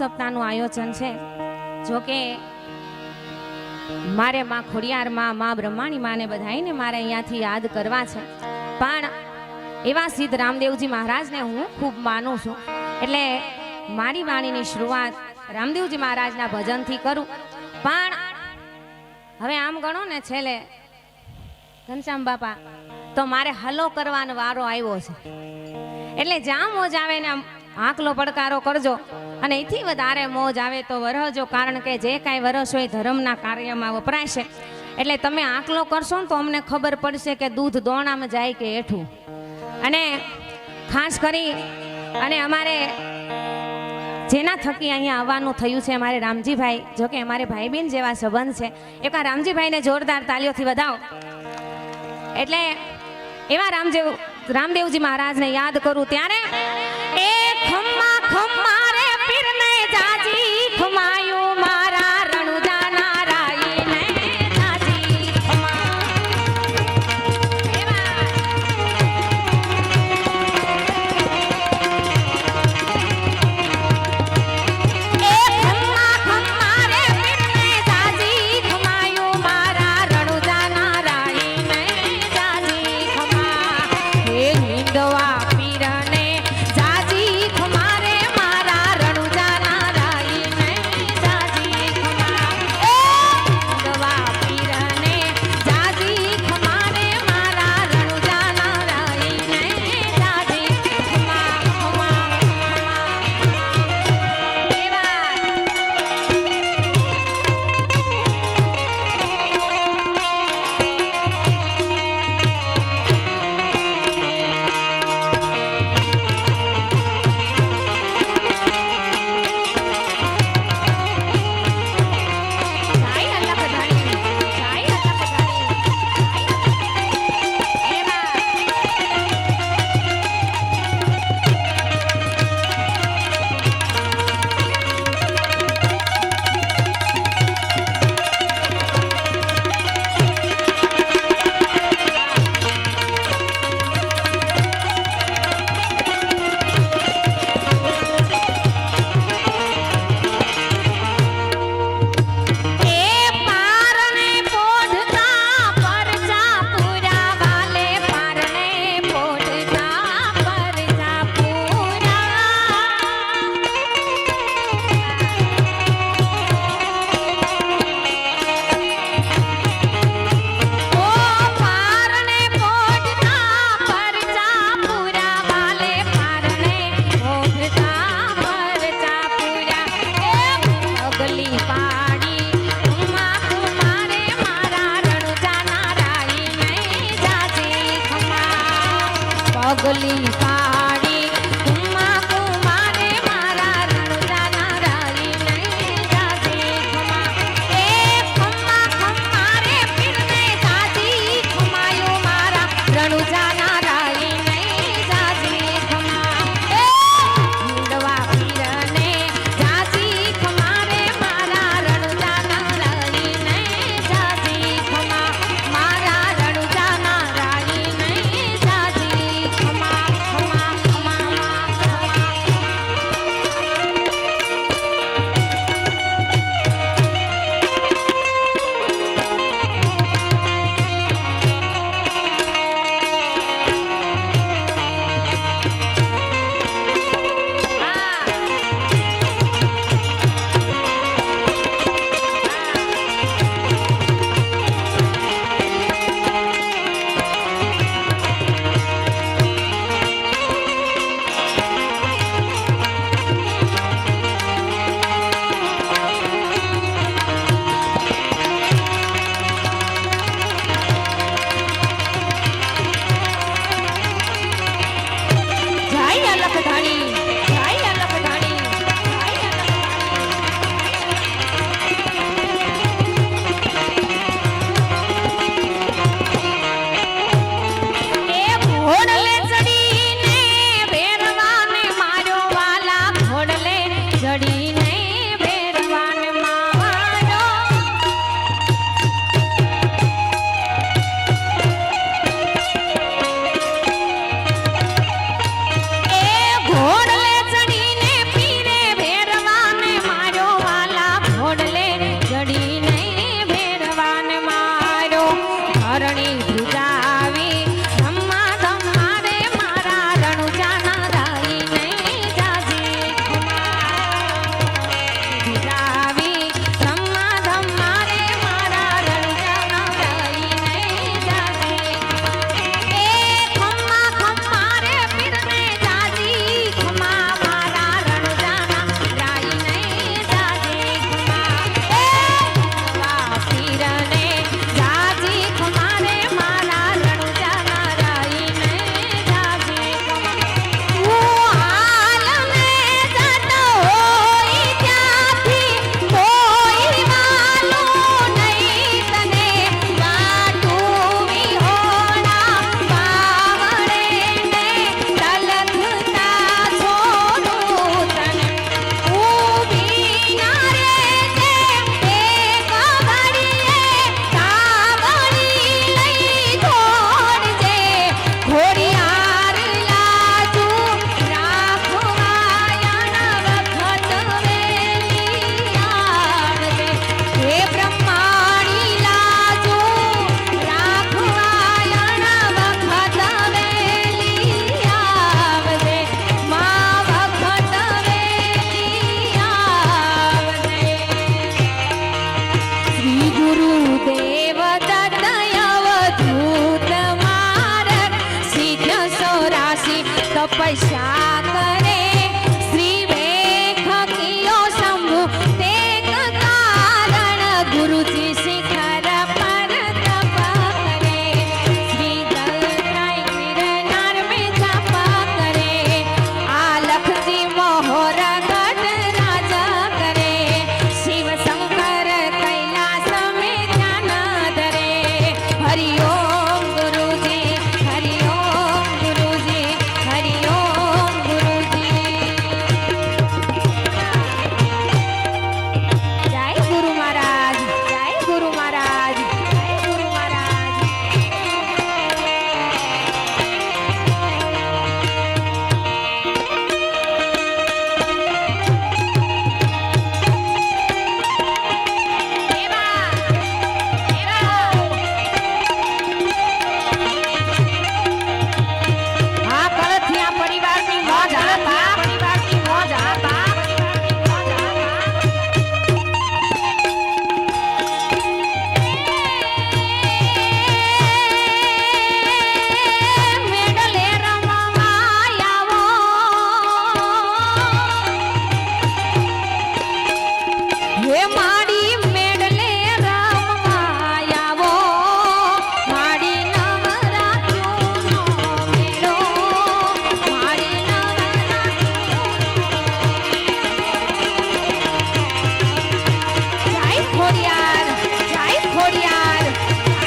સપ્તાહનું આયોજન છે. જો કે મારે માં ખોડિયાર માં માં બ્રહ્માણી માને બધાઈને મારે અહીંયાથી યાદ કરવા છે. પણ એવા સિદ્ધ રામદેવજી મહારાજને હું ખૂબ માનું છું. એટલે મારી વાણીની શરૂઆત રામદેવજી મહારાજના ભજનથી કરું. પણ હવે આમ ગણો ને છેલ્લે, ઘનશ્યામ બાપા, તો મારે હલો કરવાનો વારો આવ્યો છે. એટલે જ્યાં મોજ આવે ને આમ આંકલો પડકારો કરજો. અને એથી વધારે મોજ આવે તો વરહજો, કારણ કે જે કાંઈ વરસ હોય ધર્મના કાર્યમાં વપરાશે. એટલે તમે આંકલો કરશો ને તો અમને ખબર પડશે કે દૂધ દોણામાં જાય કે હેઠું અને ખાસ કરી, અને અમારે જેના થકી અહીંયા આવવાનું થયું છે અમારે રામજીભાઈ જો કે અમારે ભાઈ બહેન જેવા સંબંધ છે. આ રામજીભાઈને જોરદાર તાલીઓથી વધાવો. એટલે એવા રામદેવ રામદેવજી મહારાજને યાદ કરું ત્યારે એ 快侠。